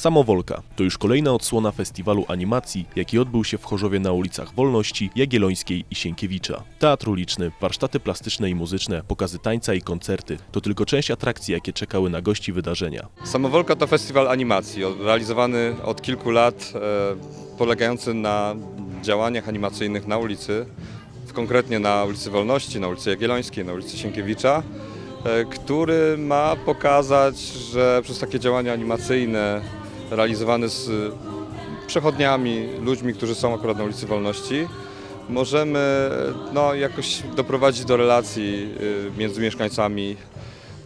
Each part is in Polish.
Samowolka to już kolejna odsłona festiwalu animacji, jaki odbył się w Chorzowie na ulicach Wolności, Jagiellońskiej i Sienkiewicza. Teatr uliczny, warsztaty plastyczne i muzyczne, pokazy tańca i koncerty to tylko część atrakcji, jakie czekały na gości wydarzenia. Samowolka to festiwal animacji, realizowany od kilku lat, e, polegający na działaniach animacyjnych na ulicy, konkretnie na ulicy Wolności, na ulicy Jagiellońskiej, na ulicy Sienkiewicza, e, który ma pokazać, że przez takie działania animacyjne realizowane z e, przechodniami, ludźmi, którzy są akurat na ulicy Wolności, możemy no, jakoś doprowadzić do relacji e, między mieszkańcami,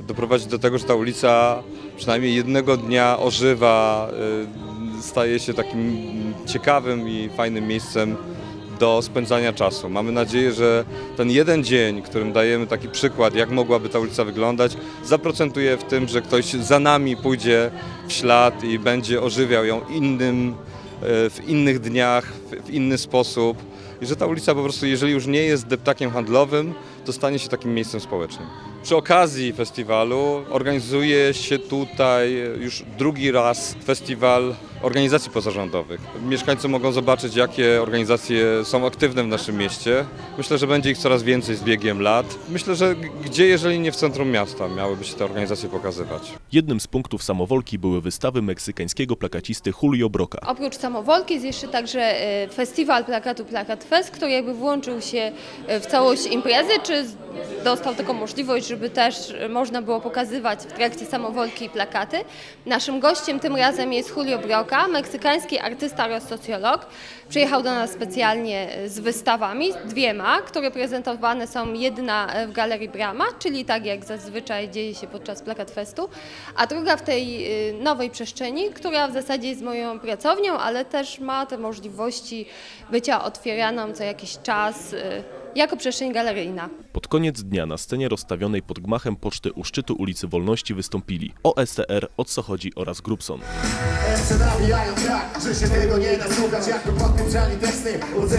doprowadzić do tego, że ta ulica przynajmniej jednego dnia ożywa, y, staje się takim ciekawym i fajnym miejscem do spędzania czasu. Mamy nadzieję, że ten jeden dzień, którym dajemy taki przykład, jak mogłaby ta ulica wyglądać, zaprocentuje w tym, że ktoś za nami pójdzie w ślad i będzie ożywiał ją innym, y, w innych dniach, w inny sposób. I że ta ulica po prostu, jeżeli już nie jest deptakiem handlowym, to stanie się takim miejscem społecznym. Przy okazji festiwalu organizuje się tutaj już drugi raz festiwal organizacji pozarządowych. Mieszkańcy mogą zobaczyć, jakie organizacje są aktywne w naszym mieście. Myślę, że będzie ich coraz więcej z biegiem lat. Myślę, że gdzie, jeżeli nie w centrum miasta, miałyby się te organizacje pokazywać. Jednym z punktów samowolki były wystawy meksykańskiego plakacisty Julio Broca. Oprócz samowolki jest jeszcze także e, festiwal plakatu Plakat Fest, który jakby włączył się e, w całość imprezy, czy dostał taką możliwość, żeby też można było pokazywać w trakcie samowolki plakaty. Naszym gościem tym razem jest Julio Broca, meksykański artysta oraz socjolog. Przyjechał do nas specjalnie e, z wystawami, dwiema, które prezentowane są jedna w Galerii Brama, czyli tak jak zazwyczaj dzieje się podczas Plakat Festu, a druga w tej y, nowej przestrzeni, która w zasadzie jest moją pracownią, ale też ma te możliwości bycia otwieraną co jakiś czas y, jako przestrzeń galeryjna. Pod koniec dnia na scenie rozstawionej pod gmachem poczty u szczytu ulicy Wolności wystąpili OSTR, O co chodzi oraz Grubson. Jeszcze nawijają tak, że się tego nie da słuchać Jakby podpięczali teksty od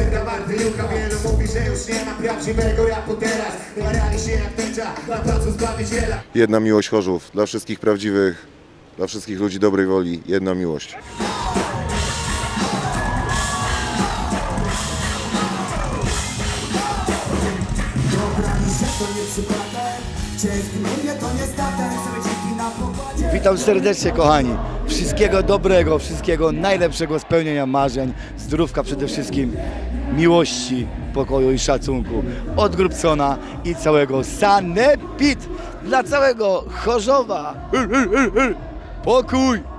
Chorzów. Dla wszystkich prawdziwych, dla wszystkich ludzi dobrej woli. Jedna miłość. Witam serdecznie kochani. Wszystkiego dobrego, wszystkiego najlepszego spełnienia marzeń, zdrówka przede wszystkim, miłości, pokoju i szacunku od Grubsona i całego Sanepid dla całego Chorzowa. Pokój!